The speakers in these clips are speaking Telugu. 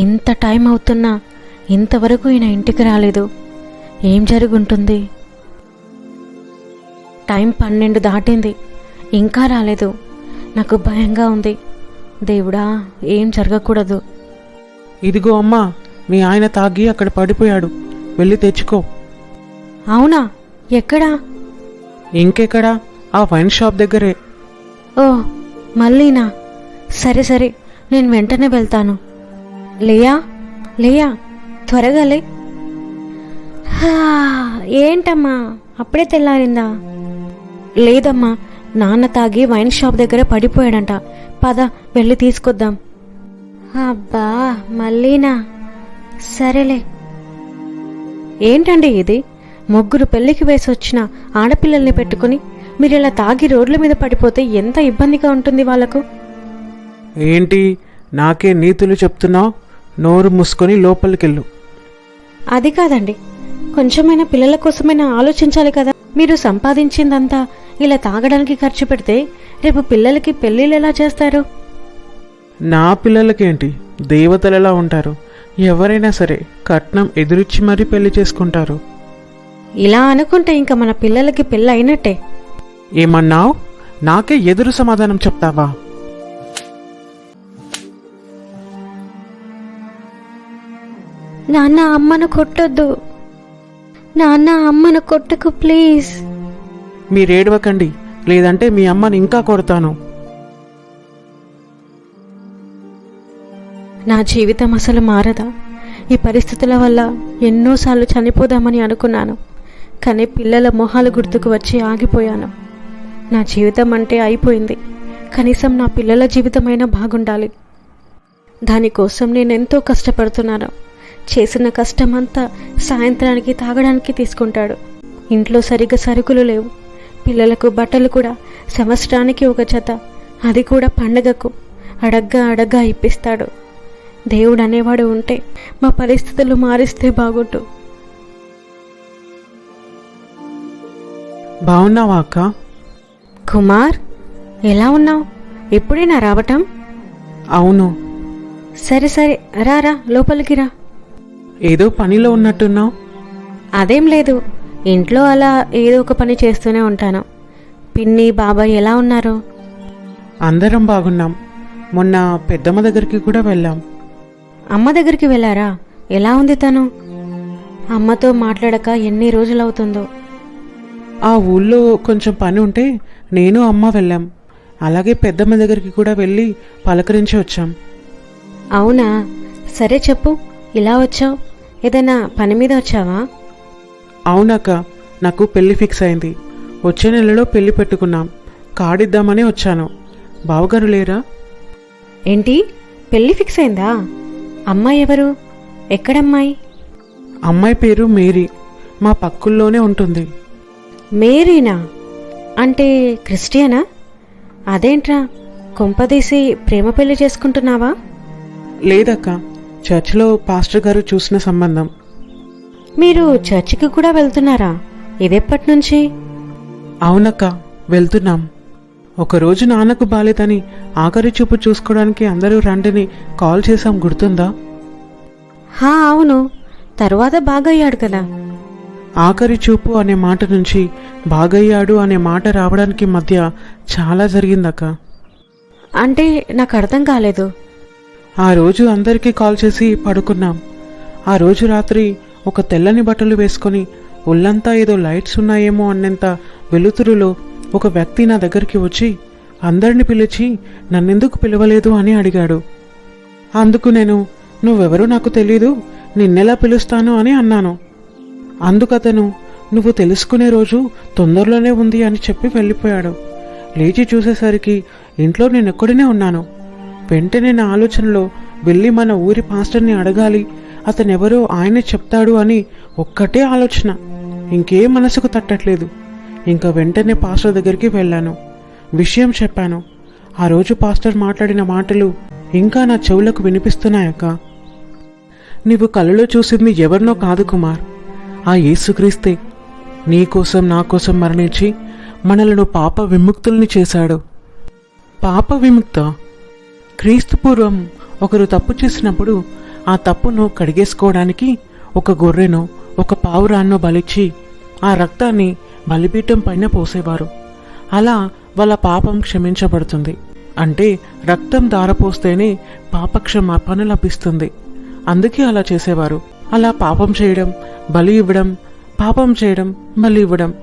ఇంత టైం అవుతున్నా ఇంతవరకు ఈయన ఇంటికి రాలేదు. ఏం జరుగుంటుంది? టైం పన్నెండు దాటింది. ఇంకా రాలేదు. నాకు భయంగా ఉంది. దేవుడా ఏం జరగకూడదు. ఇదిగో అమ్మా మీ ఆయన తాగి అక్కడ పడిపోయాడు. వెళ్ళి తెచ్చుకో. అవునా? ఎక్కడా? ఇంకెక్కడా? ఆ వైన్ షాప్ దగ్గరే. ఓ మళ్ళీనా? సరే సరే నేను వెంటనే వెళ్తాను. లేయా? లేయా? త్వరగా లే. ఏంటమ్మా? అప్పుడే తెల్లారిందా? లేదమ్మా నాన్న తాగి వైన్ షాప్ దగ్గర పడిపోయాడంట. పద వెళ్ళి తీసుకొద్దాం. అబ్బా మళ్ళీనా? సరేలే. ఏంటండి ఇది? ముగ్గురు పెళ్ళికి వేసి వచ్చిన ఆడపిల్లల్ని పెట్టుకుని మీరు ఇలా తాగి రోడ్ల మీద పడిపోతే ఎంత ఇబ్బందిగా ఉంటుంది వాళ్ళకు? ఏంటి? నాకే నీతులు చెప్తున్నావు? నోరు మూసుకొని లోపలికెళ్ళు. అది కాదండి. కొంచెమైనా పిల్లల కోసమైనా ఆలోచించాలి కదా. మీరు సంపాదించిందంతా ఇలా తాగడానికి ఖర్చు పెడితే రేపు పిల్లలకి పెళ్ళిళ్ళు ఎలా చేస్తారు? నా పిల్లలకేంటి? దేవతలు ఎలా ఉంటారు? ఎవరైనా సరే కట్నం ఎదురిచ్చి మరీ పెళ్ళి చేసుకుంటారు. ఇలా అనుకుంటే ఇంకా మన పిల్లలకి పెళ్ళి అయినట్టే. ఏమన్నావు? నాకే ఎదురు సమాధానం చెప్తావా? నాన్న అమ్మను కొట్టొద్దు. నాన్న అమ్మను కొట్టకు ప్లీజ్. మీరేడవకండి లేదంటే మీ అమ్మని ఇంకా కొడతాను. నా జీవితం అసలు మారదా? ఈ పరిస్థితుల వల్ల ఎన్నోసార్లు చనిపోదామని అనుకున్నాను. కానీ పిల్లల మొహాలు గుర్తుకు వచ్చి ఆగిపోయాను. నా జీవితం అంటే అయిపోయింది. కనీసం నా పిల్లల జీవితమైనా బాగుండాలి. దానికోసం నేను ఎంతో కష్టపడుతున్నాను. చేసిన కష్టమంతా సాయంత్రానికి తాగడానికి తీసుకుంటాడు. ఇంట్లో సరిగ్గా సరుకులు లేవు. పిల్లలకు బట్టలు కూడా సంవత్సరానికి ఒక జత. అది కూడా పండగకు. అడగ్గా అడగ్గా ఇప్పిస్తాడు. దేవుడు అనేవాడు ఉంటే మా పరిస్థితులు మారిస్తే బాగుంటు బాగున్నావా అక్క? కుమార్ ఎలా ఉన్నావు? ఎప్పుడైనా రావటం? అవును. సరే సరే రా రా లోపలికి రా. ఏదో పనిలో ఉన్నట్టున్నావు? అదేం లేదు. ఇంట్లో అలా ఏదో ఒక పని చేస్తూనే ఉంటాను. పిన్ని బాబాయ్ ఎలా ఉన్నారు? అందరం బాగున్నాం. మొన్న పెద్దమ్మ దగ్గరికి కూడా వెళ్ళాం. అమ్మ దగ్గరికి వెళ్ళారా? ఎలా ఉంది తను? అమ్మతో మాట్లాడక ఎన్ని రోజులవుతుందో. ఆ ఊళ్ళో కొంచెం పని ఉంటే నేను అమ్మ వెళ్ళాం. అలాగే పెద్దమ్మ దగ్గరికి కూడా వెళ్ళి పలకరించి వచ్చాం. అవునా? సరే చెప్పు. ఇలా వచ్చావు? ఏదైనా పని మీద వచ్చావా? అవునక్క నాకు పెళ్ళి ఫిక్స్ అయింది. వచ్చే నెలలో పెళ్ళి పెట్టుకున్నాం. కాడిద్దామని వచ్చాను. బావగారు లేరా? ఏంటి? పెళ్ళి ఫిక్స్ అయిందా? అమ్మాయి ఎవరు? ఎక్కడమ్మాయి? అమ్మాయి పేరు మేరీ. మా పక్కుల్లోనే ఉంటుంది. మేరీనా? అంటే క్రిస్టియనా? అదేంట్రా కొంపదీసి ప్రేమ పెళ్ళి చేసుకుంటున్నావా? లేదక్క. చర్చిలో పాస్టర్ గారు చూసిన సంబంధం. మీరు చర్చికి కూడా వెళ్తున్నారా? ఇదెప్పటి నుంచి? అవునక్క వెళ్తున్నాం. ఒకరోజు నాన్నకు బాలేదని ఆఖరి చూపు చూసుకోవడానికి అందరూ రండిని కాల్ చేశాం గుర్తుందా? హా అవును. తరువాత బాగయ్యాడు కదా. ఆఖరి చూపు అనే మాట నుంచి బాగయ్యాడు అనే మాట రావడానికి మధ్య చాలా జరిగిందక్క. అంటే నాకు అర్థం కాలేదు. ఆ రోజు అందరికీ కాల్ చేసి పడుకున్నాం. ఆ రోజు రాత్రి ఒక తెల్లని బట్టలు వేసుకొని ఒళ్ళంతా ఏదో లైట్స్ ఉన్నాయేమో అన్నంత వెలుతురులో ఒక వ్యక్తి నా దగ్గరికి వచ్చి అందరిని పిలిచి నన్నెందుకు పిలవలేదు? అని అడిగాడు. అందుకు నేను నువ్వెవరో నాకు తెలీదు నిన్నెలా పిలుస్తాను? అని అన్నాను. అందుకతను నువ్వు తెలుసుకునే రోజు తొందరలోనే ఉంది అని చెప్పి వెళ్ళిపోయాడు. లేచి చూసేసరికి ఇంట్లో నేను ఎక్కడనే ఉన్నాను. వెంటనే నా ఆలోచనలో వెళ్ళి మన ఊరి పాస్టర్ని అడగాలి. అతనెవరో ఆయనే చెప్తాడు అని ఒక్కటే ఆలోచన. ఇంకే మనసుకు తట్టట్లేదు. ఇంకా వెంటనే పాస్టర్ దగ్గరికి వెళ్ళాను. విషయం చెప్పాను. ఆ రోజు పాస్టర్ మాట్లాడిన మాటలు ఇంకా నా చెవులకు వినిపిస్తున్నాయక్క నీవు కలలో చూసింది ఎవరినో కాదు కుమార్. ఆ యేసుక్రీస్తే నీకోసం నా కోసం మరణించి మనలను పాప విముక్తుల్ని చేశాడు. పాప విముక్త? క్రీస్తుపూర్వం ఒకరు తప్పు చేసినప్పుడు ఆ తప్పును కడిగేసుకోవడానికి ఒక గొర్రెను ఒక పావురాన్నో బలిచ్చి ఆ రక్తాన్ని బలిపీఠం పైన పోసేవారు. అలా వాళ్ళ పాపం క్షమించబడుతుంది. అంటే రక్తం దారపోస్తేనే పాపక్షమాపణ లభిస్తుంది. అందుకే అలా చేసేవారు. అలా పాపం చేయడం బలి ఇవ్వడం పాపం చేయడం బలి ఇవ్వడం.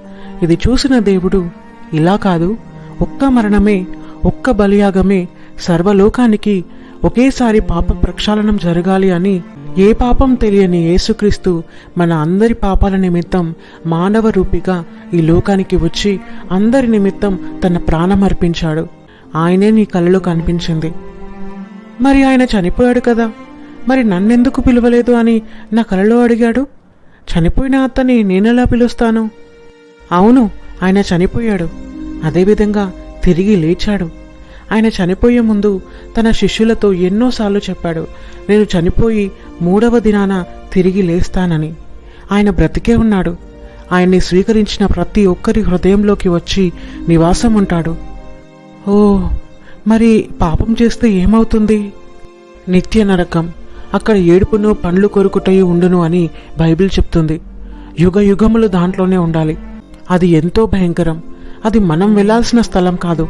ఇది చూసిన దేవుడు ఇలా కాదు ఒక్క మరణమే ఒక్క బలియాగమే సర్వలోకానికి ఒకేసారి పాప ప్రక్షాళనం జరగాలి అని ఏ పాపం తెలియని యేసుక్రీస్తు మన అందరి పాపాల నిమిత్తం మానవ రూపిగా ఈ లోకానికి వచ్చి అందరి నిమిత్తం తన ప్రాణం అర్పించాడు. ఆయనే నీ కళ్ళలో కనిపించింది. మరి ఆయన చనిపోయాడు కదా? మరి నన్నెందుకు పిలవలేదు అని నా కలలో అడిగాడు? చనిపోయిన అతన్ని నేనెలా పిలుస్తాను? అవును ఆయన చనిపోయాడు. అదేవిధంగా తిరిగి లేచాడు. ఆయన చనిపోయే ముందు తన శిష్యులతో ఎన్నోసార్లు చెప్పాడు నేను చనిపోయి మూడవ దినాన తిరిగి లేస్తానని. ఆయన బ్రతికే ఉన్నాడు. ఆయన్ని స్వీకరించిన ప్రతి ఒక్కరి హృదయంలోకి వచ్చి నివాసం ఉంటాడు ఓ మరి పాపం చేస్తే ఏమవుతుంది? నిత్య నరకం. అక్కడ ఏడుపును పండ్లు కొరుకుటయి ఉండును అని బైబిల్ చెప్తుంది. యుగ యుగములు దాంట్లోనే ఉండాలి. అది ఎంతో భయంకరం. అది మనం వెళ్ళాల్సిన స్థలం కాదు.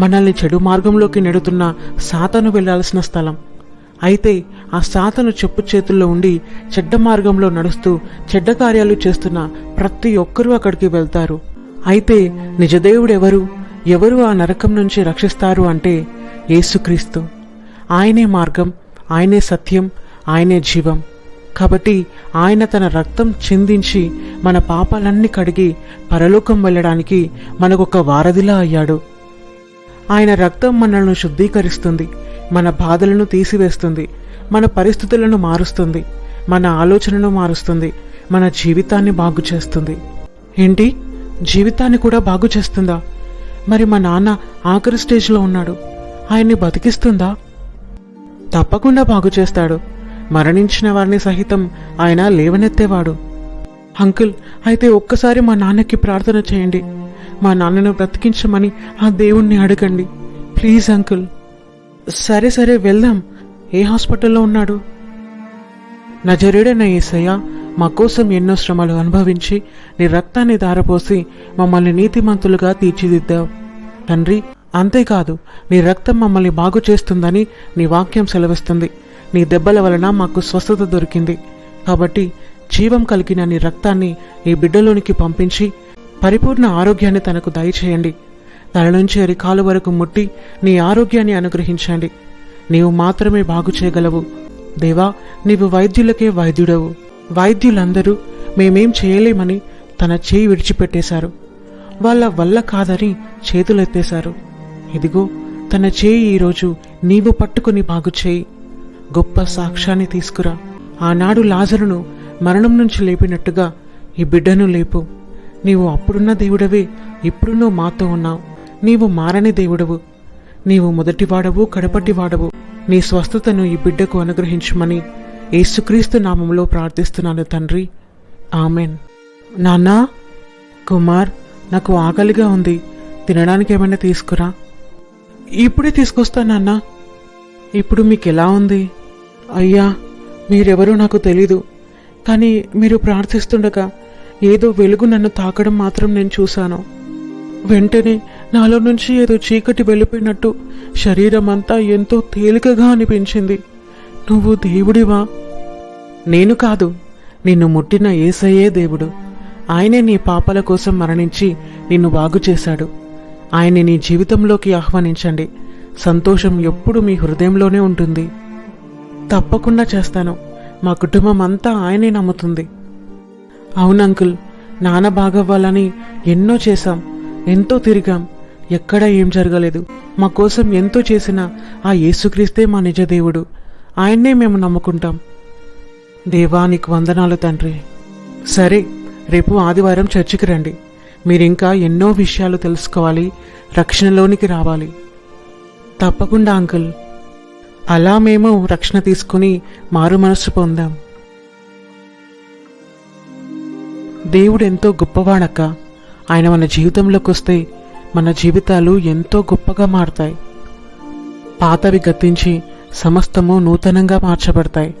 మనల్ని చెడు మార్గంలోకి నెడుతున్న సాతను వెళ్ళాల్సిన స్థలం. అయితే ఆ సాతను చెప్పు చేతుల్లో ఉండి చెడ్డ మార్గంలో నడుస్తూ చెడ్డ కార్యాలు చేస్తున్న ప్రతి ఒక్కరూ అక్కడికి వెళ్తారు. అయితే నిజదేవుడెవరు? ఎవరు ఆ నరకం నుంచి రక్షిస్తారు అంటే యేసుక్రీస్తు. ఆయనే మార్గం ఆయనే సత్యం ఆయనే జీవం. కాబట్టి ఆయన తన రక్తం చిందించి మన పాపాలన్నీ కడిగి పరలోకం వెళ్ళడానికి మనకొక వారధిలా అయ్యాడు. ఆయన రక్తం మనల్ని శుద్ధీకరిస్తుంది మన బాధలను తీసివేస్తుంది మన పరిస్థితులను మారుస్తుంది మన ఆలోచనను మారుస్తుంది మన జీవితాన్ని బాగు చేస్తుంది. ఏంటి? జీవితాన్ని కూడా బాగు చేస్తుందా? మరి మా నాన్న ఆఖరి స్టేజ్లో ఉన్నాడు. ఆయన్ని బతికిస్తుందా? తప్పకుండా బాగు చేస్తాడు. మరణించిన వారిని సహితం ఆయన లేవనెత్తేవాడు. అంకుల్ అయితే ఒక్కసారి మా నాన్నకి ప్రార్థన చేయండి. మా నాన్నను బ్రతికించమని ఆ దేవుణ్ణి అడగండి. Please uncle. సరే సరే వెళ్దాం. ఏ హాస్పిటల్లో ఉన్నాడు? నజరేడైన ఏసయ్య మా కోసం ఎన్నో శ్రమలు అనుభవించి నీ రక్తాన్ని దారపోసి మమ్మల్ని నీతిమంతులుగా తీర్చిదిద్దావు. తండ్రి అంతేకాదు నీ రక్తం మమ్మల్ని బాగు చేస్తుందని నీ వాక్యం సెలవిస్తుంది. నీ దెబ్బల వలన మాకు స్వస్థత దొరికింది. కాబట్టి జీవం కలిగిన నీ రక్తాన్ని ఈ బిడ్డలోనికి పంపించి పరిపూర్ణ ఆరోగ్యాన్ని తనకు దయచేయండి. తల నుంచి అరికాలు వరకు ముట్టి నీ ఆరోగ్యాన్ని అనుగ్రహించండి. నీవు మాత్రమే బాగు చేయగలవు. దేవా నీవు వైద్యులకే వైద్యుడవు. వైద్యులందరూ మేమేం చేయలేమని తన చేయి విడిచిపెట్టేశారు. వాళ్ళ వల్ల కాదని చేతులెత్తేశారు. ఇదిగో తన చేయి ఈరోజు నీవు పట్టుకుని బాగు చేయి. గొప్ప సాక్ష్యాన్ని తీసుకురా. ఆనాడు లాజరును మరణం నుంచి లేపినట్టుగా ఈ బిడ్డను లేపు. నీవు అప్పుడున్న దేవుడవే ఇప్పుడు నువ్వు మాతో ఉన్నావు. నీవు మారని దేవుడవు. నీవు మొదటివాడవు కడపటివాడవు. నీ స్వస్థతను ఈ బిడ్డకు అనుగ్రహించమని యేసుక్రీస్తు నామంలో ప్రార్థిస్తున్నాను తండ్రి. ఆమెన్. నాన్నా కుమార్ నాకు ఆకలిగా ఉంది. తినడానికి ఏమైనా తీసుకురా. ఇప్పుడే తీసుకొస్తా నాన్న. ఇప్పుడు మీకు ఎలా ఉంది? అయ్యా మీరెవరో నాకు తెలీదు. కానీ మీరు ప్రార్థిస్తుండగా ఏదో వెలుగు నన్ను తాకడం మాత్రం నేను చూశాను. వెంటనే నాలో నుంచి ఏదో చీకటి వెళ్ళిపోయినట్టు శరీరం అంతా ఎంతో తేలికగా అనిపించింది. నువ్వు దేవుడివా? నేను కాదు. నిన్ను ముట్టిన ఏసయ్యే దేవుడు. ఆయనే నీ పాపల కోసం మరణించి నిన్ను బాగు చేశాడు. ఆయన నీ జీవితంలోకి ఆహ్వానించండి. సంతోషం ఎప్పుడు మీ హృదయంలోనే ఉంటుంది. తప్పకుండా చేస్తాను. మా కుటుంబం అంతా ఆయనే నమ్ముతుంది. అవును అంకుల్ నాన్న బాగవ్వాలని ఎన్నో చేశాం ఎంతో తిరిగాం. ఎక్కడా ఏం జరగలేదు. మా కోసం ఎంతో చేసిన ఆ యేసుక్రీస్తే మా నిజ దేవుడు. ఆయన్నే మేము నమ్ముకుంటాం. దేవా నీకు వందనాలు తండ్రి. సరే రేపు ఆదివారం చర్చికి రండి. మీరింకా ఎన్నో విషయాలు తెలుసుకోవాలి రక్షణలోనికి రావాలి. తప్పకుండా అంకుల్. అలా మేము రక్షణ తీసుకుని మారు మనస్సు పొందాం. దేవుడు ఎంతో గొప్పవాడక ఆయన మన జీవితంలోకి వస్తే మన జీవితాలు ఎంతో గొప్పగా మారుతాయి. పాతవి గతించి సమస్తము నూతనంగా మార్చబడతాయి.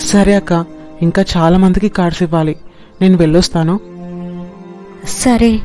సరే అక్క ఇంకా చాలామందికి కార్డ్స్ ఇవ్వాలి. నేను వెళ్ళొస్తాను. సరే.